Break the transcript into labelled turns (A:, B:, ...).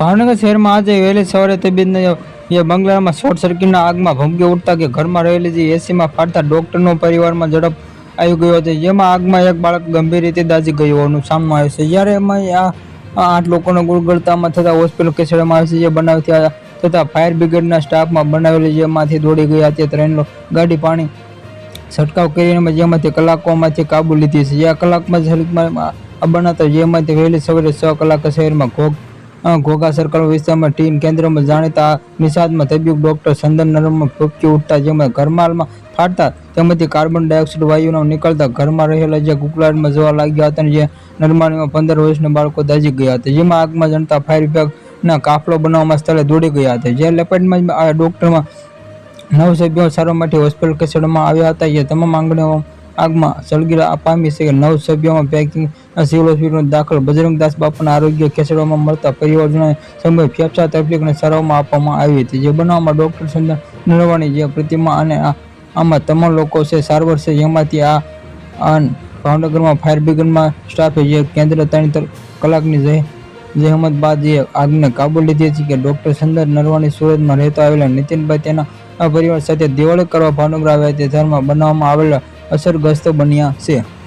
A: ભાવનગર શહેરમાં આજે વહેલી સવારે તબીબને એ બંગલામાં શોર્ટ સર્કિટના આગમાં ભમકી ઉઠતા કે ઘરમાં રહેલી જે એસીમાં ફાટતા ડોક્ટરનો પરિવારમાં ઝડપ આવી ગયો હતો. જેમાં આગમાં એક બાળક ગંભીર રીતે દાઝી ગયું હોવાનું સામે આવ્યું છે. જ્યારે એમાં આ આઠ લોકોને ગુણગળતામાં થતા હોસ્પિટલ ખસેડવામાં આવે છે. જે બનાવથી આ તથા ફાયર બ્રિગેડના સ્ટાફમાં બનાવેલી જેમાંથી દોડી ગયા તે ત્રણ ગાડી પાણી છંટકાવ કરીને જેમાંથી કલાકોમાંથી કાબુ લીધી છે. જે કલાકમાં આ બનાવતા જેમાંથી વહેલી સવારે છ કલાક શહેરમાં અ, ઘોઘા સર્કલ વિસ્તારમાં ટીમ કેન્દ્રમાં જાણીતા નિષાદમાં તબીબ ડોક્ટર સંદન નરમમાં ફૂંકી ઉઠતા જેમાં ઘરમાલમાં ફાટતા તેમાંથી કાર્બન ડાયોક્સાઇડ વાયુના નીકળતા ઘરમાં રહેલા જે કુકલાટમાં જવા લાગ્યા હતા અને જે નરમાણીમાં પંદર વર્ષના બાળકો દાજી ગયા હતા. જેમાં આગમાં જણતા ફાયર વિભાગના કાફલો બનાવવામાં સ્થળે દોડી ગયા હતા. જે લેપેટમાં આ ડોક્ટરમાં નવ સભ્યો સારવાર માટે હોસ્પિટલ ખસેડવામાં આવ્યા હતા. જે તમામ આંગણીઓ આગમાં સળગીરા પામી છે નવ સભ્યોમાં પેકિંગ સિવિલ હોસ્પિટલનો દાખલ બજરંગદાસ બાપાના આરોગ્ય ખેસડવામાં મળતા પરિવારજનોએ સમય ફેફસા તકલીફને સારવારમાં આપવામાં આવી હતી. જે બનાવમાં ડૉક્ટર સંજય નરવાણી, જે પ્રતિમા અને આમાં તમામ લોકો છે, સારવાર છે. જેમાંથી આ ભાવનગરમાં ફાયર બ્રિગેડમાં સ્ટાફે જે કેન્દ્ર ત્રણ કલાકની જહે જહેમત બાદ જે આગને કાબુ લીધી હતી કે ડૉક્ટર સંદર નરવાણી સુરતમાં રહેતા આવેલા નીતિનભાઈ તેના પરિવાર સાથે દિવાળી કરવા ભાવનગર આવ્યા હતા. ત્યારમાં બનાવવામાં આવેલા અસરગ્રસ્ત બન્યા છે.